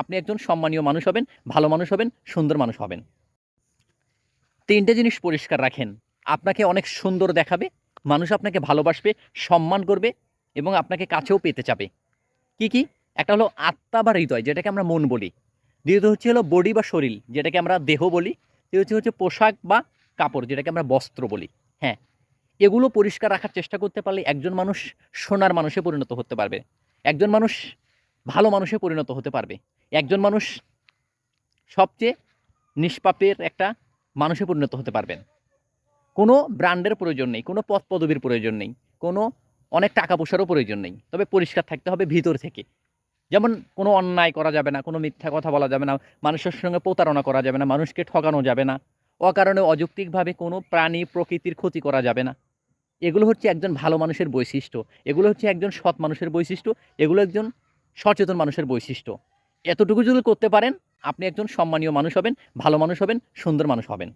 আপনি একজন সম্মানীয় মানুষ হবেন, ভালো মানুষ হবেন, সুন্দর মানুষ হবেন। তিনটে জিনিস পরিষ্কার রাখেন। আপনাকে অনেক সুন্দর দেখাবে, মানুষ আপনাকে ভালোবাসবে, সম্মান করবে এবং আপনাকে কাছেও পেতে চাবে। কি কি? একটা হলো আত্মা বা হৃদয়, যেটাকে আমরা মন বলি। দ্বিতীয়ত হচ্ছে হলো বডি বা শরীর, যেটাকে আমরা দেহ বলি। তৃতীয় হচ্ছে পোশাক বা কাপড়, যেটাকে আমরা বস্ত্র বলি। হ্যাঁ এগুলো পরিষ্কার রাখার চেষ্টা করতে পারলে একজন মানুষ সোনার মানুষে পরিণত হতে পারবে। একজন মানুষ ভালো মানুষে পরিণত হতে পারবে। একজন মানুষ সবচেয়ে নিষ্পাপের একটা মানুষে পরিণত হতে পারবেন। কোনো ব্র্যান্ডের প্রয়োজন নেই, কোনো পদ পদবীর প্রয়োজন নেই, কোনো অনেক টাকা পয়সারও প্রয়োজন নেই। তবে পরিষ্কার থাকতে হবে ভিতর থেকে। যেমন কোনো অন্যায় করা যাবে না, কোনো মিথ্যা কথা বলা যাবে না, মানুষের সঙ্গে প্রতারণা করা যাবে না, মানুষকে ঠকানো যাবে না, অকারণে অযৌক্তিকভাবে কোনো প্রাণী প্রকৃতির ক্ষতি করা যাবে না। এগুলো হচ্ছে একজন ভালো মানুষের বৈশিষ্ট্য, এগুলো হচ্ছে একজন সৎ মানুষের বৈশিষ্ট্য, এগুলো একজন সচেতন মানুষের বৈশিষ্ট্য। এতটুকু যদি করতে পারেন, আপনি একজন সম্মানীয় মানুষ হবেন, ভালো মানুষ হবেন, সুন্দর মানুষ হবেন।